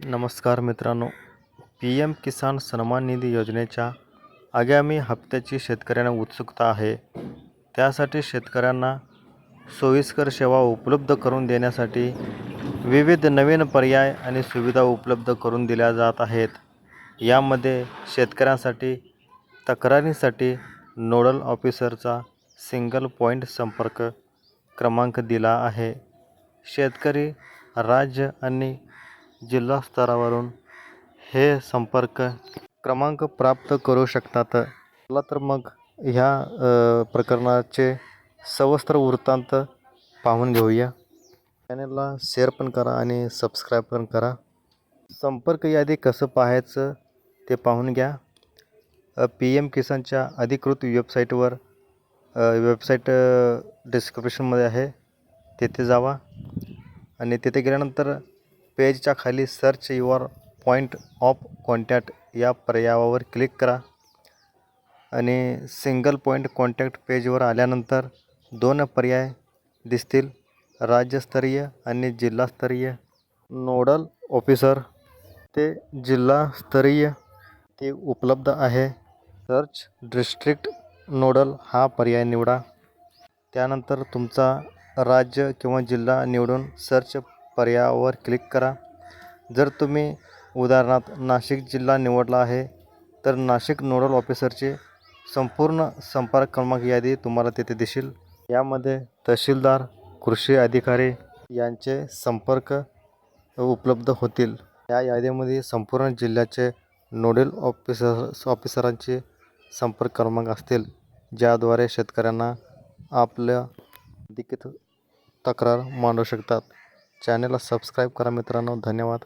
नमस्कार मित्रांनो P M किसान सन्मान निधी योजनेच्या आगामी हप्त्याची शेतकऱ्यांना उत्सुकता आहे. त्यासाठी शेतकऱ्यांना सोयीस्कर सेवा उपलब्ध करून देण्यासाठी विविध नवीन पर्याय आणि सुविधा उपलब्ध करून दिल्या जात आहेत. यामध्ये शेतकऱ्यांसाठी तक्रारीसाठी नोडल ऑफिसरचा सिंगल पॉईंट संपर्क क्रमांक दिला आहे. शेतकरी राज्य आणि जिल्हा स्तरावरून हे संपर्क क्रमांक प्राप्त करू शकतात. चला तर मग ह्या प्रकरणाचे सविस्तर वृत्तांत पाहून घेऊया. चॅनलला शेअर पण करा आणि सबस्क्राईब पण करा. संपर्क यादी कसं पाहायचं ते पाहून घ्या. पी एम किसानच्या अधिकृत वेबसाईटवर वेबसाईट डिस्क्रिप्शनमध्ये आहे. तेथे जावा. आणि तेथे गेल्यानंतर पेजच्या खाली search your point of contact या पर्यायावर क्लिक करा आणि सिंगल पॉईंट कॉन्टॅक्ट पेजवर आल्यानंतर दोन पर्याय दिसतील. राज्यस्तरीय आणि जिल्हास्तरीय. नोडल ऑफिसर ते जिल्हास्तरीय ते उपलब्ध आहे. सर्च डिस्ट्रिक्ट नोडल हा पर्याय निवडा. त्यानंतर तुमचा राज्य किंवा जिल्हा निवडून सर्च पर्यायावर क्लिक करा. जर तुम्ही उदाहरणार्थ नाशिक जिल्हा निवडला आहे तर नाशिक नोडल ऑफिसरचे संपूर्ण संपर्क क्रमांक यादी तुम्हाला तिथे दिसेल. यामध्ये तहसीलदार कृषी अधिकारी यांचे संपर्क उपलब्ध होतील. या यादीमध्ये संपूर्ण जिल्ह्याचे नोडल ऑफिसर ऑफिसरांचे संपर्क क्रमांक असतील ज्याद्वारे शेतकऱ्यांना आपल्या अधिकृत तक्रार मांडू शकतात. चॅनलला सबस्क्राईब करा मित्रांनो. धन्यवाद.